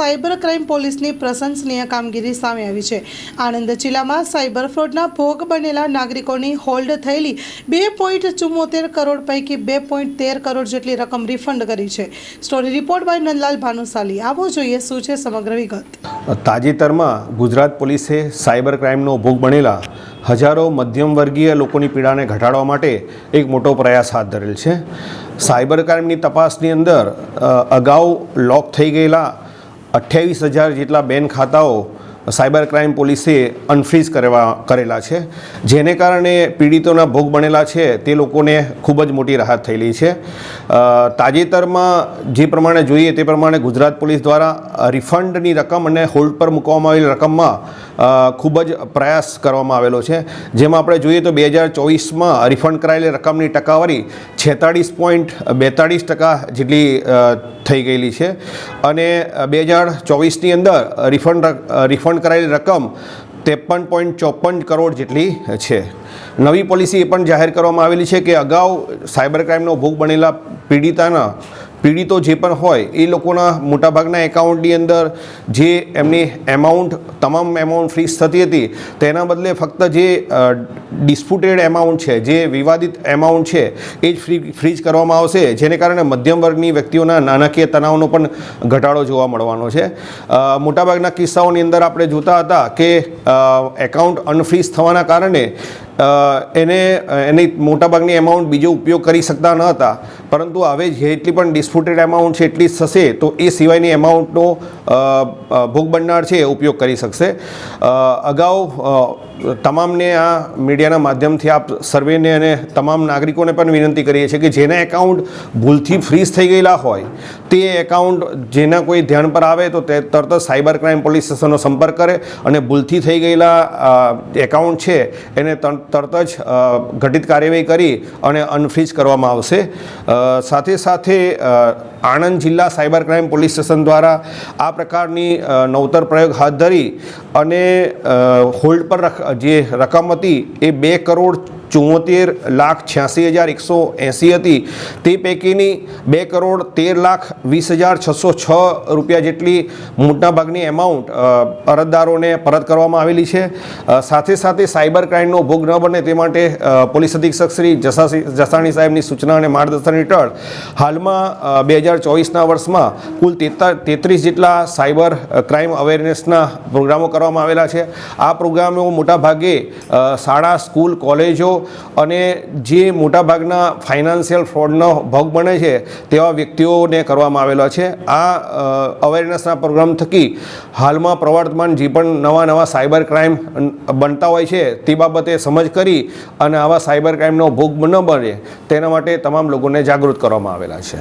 Cyber crime પોલીસની પ્રશંસનીય કામગીરી સામે આવી છે. આણંદ જિલ્લામાં સાયબર ફ્રોડના ભોગ બનેલા નાગરિકોની હોલ્ડ થયેલી બે પોઈન્ટ ચુમ્મોતેર કરોડ પૈકી બે પોઈન્ટ તેર કરોડ જેટલી રકમ રિફંડ કરી છે. Story report by Nandlal Bhanushali. આવો જોઈએ શું છે સમગ્ર વિગત. તાજેતરમાં ગુજરાત પોલીસે સાયબર ક્રાઇમનો ભોગ બનેલા હજારો મધ્યમવર્ગીય લોકોની પીડાને ઘટાડવા માટે એક મોટો પ્રયાસ હાથ ધરેલ છે. સાયબર ક્રાઇમની તપાસની અંદર અગાઉ લોક થઈ ગયેલા અઠ્યાવીસ હજાર જેટલા બેન ખાતાઓ સાયબર ક્રાઇમ પોલીસે અનફ્રીઝ કરવા કરેલા છે. જેને કારણે પીડિતોના ભોગ બનેલા છે, તે લોકોને ખૂબ જ મોટી રાહત થયેલી છે. તાજેતરમાં જે પ્રમાણે જોઈએ તે પ્રમાણે ગુજરાત પોલીસ દ્વારા રિફંડની રકમ અને હોલ્ડ પર મૂકવામાં આવેલી રકમમાં ખૂબ જ પ્રયાસ કરવામાં આવેલો છે. જેમાં આપણે જોઈએ તો બે હજાર ચોવીસમાં રિફંડ કરાયેલી રકમની ટકાવારી છેતાળીસ પોઈન્ટ બેતાળીસ ટકા જેટલી થઈ ગયેલી છે. અને બે હજાર ચોવીસની અંદર રિફંડ રિફંડ કરાયેલી રકમ ત્રેપન પોઈન્ટ ચોપન કરોડ જેટલી છે. નવી પોલિસી એ પણ જાહેર કરવામાં આવેલી છે કે અગાઉ સાયબર ક્રાઇમનો ભોગ બનેલા પીડિતાના પીડિતો જે પણ હોય, એ લોકોના મોટાભાગના એકાઉન્ટની અંદર જે એમની એમાઉન્ટ તમામ એમાઉન્ટ ફ્રીઝ થતી હતી, તેના બદલે ફક્ત જે ડિસ્પ્યુટેડ એમાઉન્ટ છે, જે વિવાદિત એમાઉન્ટ છે, એ જ ફ્રી ફ્રીઝ કરવામાં આવશે, જેને કારણે મધ્યમ વર્ગની વ્યક્તિઓના નાણાકીય તણાવનો પણ ઘટાડો જોવા મળવાનો છે. મોટાભાગના કિસ્સાઓની અંદર આપણે જોતા હતા કે એકાઉન્ટ અનફ્રીઝ થવાના કારણે એને, એની મોટાભાગની એમાઉન્ટ બીજો ઉપયોગ કરી શકતા ન હતા. પરંતુ હવે જેટલી પણ ડિસ્પ્યુટેડ એમાઉન્ટ છે, એટલી થશે, તો એ સિવાયની એમાઉન્ટનો ભોગ બનનાર છે ઉપયોગ કરી શકશે. અગાઉ તમામને આ મીડિયાના માધ્યમથી આપ સર્વેને અને તમામ નાગરિકોને પણ વિનંતી કરીએ છીએ કે જેના એકાઉન્ટ ભૂલથી ફ્રીઝ થઈ ગયેલા હોય, તે એકાઉન્ટ જેના કોઈ ધ્યાન પર આવે તો તે તરત જ સાયબર ક્રાઇમ પોલીસ સ્ટેશનનો સંપર્ક કરે અને ભૂલથી થઈ ગયેલા એકાઉન્ટ છે એને તર- તરત જ ઘટિત કાર્યવાહી કરી અને અનફ્રીઝ કરવામાં આવશે. સાથે સાથે આણંદ જિલ્લા સાયબર ક્રાઇમ પોલીસ સ્ટેશન દ્વારા આ પ્રકારની નવતર પ્રયોગ હાથ ધરી અને હોલ્ડ પર રખ- જે રકમ હતી એ બે કરોડ ચુમ્મોતેર લાખ છ્યાસી હજાર એકસો એંસી હતી. તે પૈકીની બે કરોડ તેર લાખ વીસ હજાર છસો છ રૂપિયા જેટલી મોટાભાગની એમાઉન્ટ અરજદારોને પરત કરવામાં આવેલી છે. સાથે સાથે સાયબર ક્રાઇમનો ભોગ ન બને તે માટે પોલીસ અધિક્ષક શ્રી જસાણી સાહેબની સૂચના અને માર્ગદર્શન હેઠળ હાલમાં બે હજાર ચોવીસના વર્ષમાં કુલ તેતા તેત્રીસ જેટલા સાયબર ક્રાઇમ અવેરનેસના પ્રોગ્રામો કરવામાં આવેલા છે. આ પ્રોગ્રામો મોટાભાગે શાળા, સ્કૂલ, કોલેજો અને જે મોટાભાગના ફાઇનાન્શિયલ ફ્રોડનો ભોગ બને છે, તેવા વ્યક્તિઓને કરવામાં આવેલા છે. આ અવેરનેસના પ્રોગ્રામ થકી હાલમાં પ્રવર્તમાન જે પણ નવા નવા સાયબર ક્રાઇમ બનતા હોય છે, તે બાબતે સમજ કરી અને આવા સાયબર ક્રાઇમનો ભોગ ન બને, તેના માટે તમામ લોકોને જાગૃત કરવામાં આવેલા છે.